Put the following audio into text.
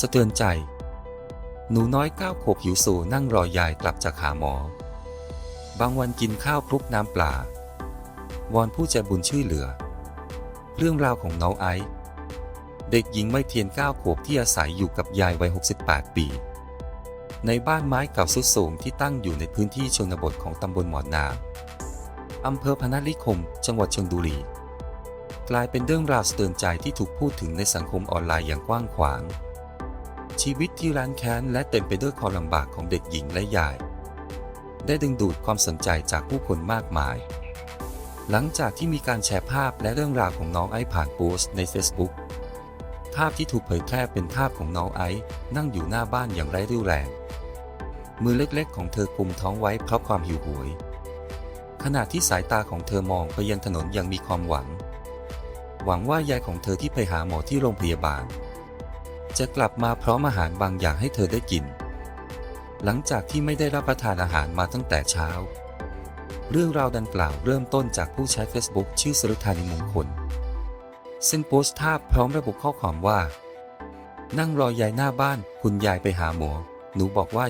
สะเทือนใจ หนูน้อยก้าวขบหิวโซนั่งรอยายกลับจากหาหมอ บางวันกินข้าวคลุกน้ำปลา วอนผู้ใจบุญช่วยเหลือ เรื่องราวของน้องไอซ์เด็กหญิงไม่เทียนก้าวขวบที่อาศัยอยู่กับยายวัย 68 ปี ในบ้านไม้เก่าสุดโทรมที่ตั้งอยู่ในพื้นที่ชนบทของตำบลหมอนนาอำเภอพนัสนิคม จังหวัดชลบุรี กลายเป็นเรื่องราวสะเตือนใจที่ถูกพูดถึงในสังคมออนไลน์อย่างกว้างขวาง ชีวิตที่ร้านแค้นและเต็มไปด้วยความลำบากของเด็กหญิงและยาย ได้ดึงดูดความสนใจจากผู้คนมากมาย หลังจากที่มีการแชร์ภาพและเรื่องราวของน้องไอซ์ผ่านโพสต์ใน Facebook ภาพที่ถูกเผยแพร่เป็นภาพของน้องไอซ์นั่งอยู่หน้าบ้านอย่างไร้รี่ยวแรง มือเล็กๆ ของเธอกุมท้องไว้เพราะความหิวโหวย ขณะที่สายตาของเธอมองไปยังถนนอย่างมีความหวัง หวังว่ายายของเธอที่ไปหาหมอที่โรงพยาบาล จะกลับมาพร้อมอาหารบางอย่างให้เธอได้กิน หลังจากที่ไม่ได้รับประทานอาหารมาตั้งแต่เช้า เรื่องราวดังกล่าวเริ่มต้นจากผู้ใช้ Facebook ชื่อสรุธานิมงคล ซึ่งโพสต์ภาพพร้อมระบุข้อความว่า นั่งรอยายหน้าบ้าน คุณยายไปหาหมอ หนูบอกว่า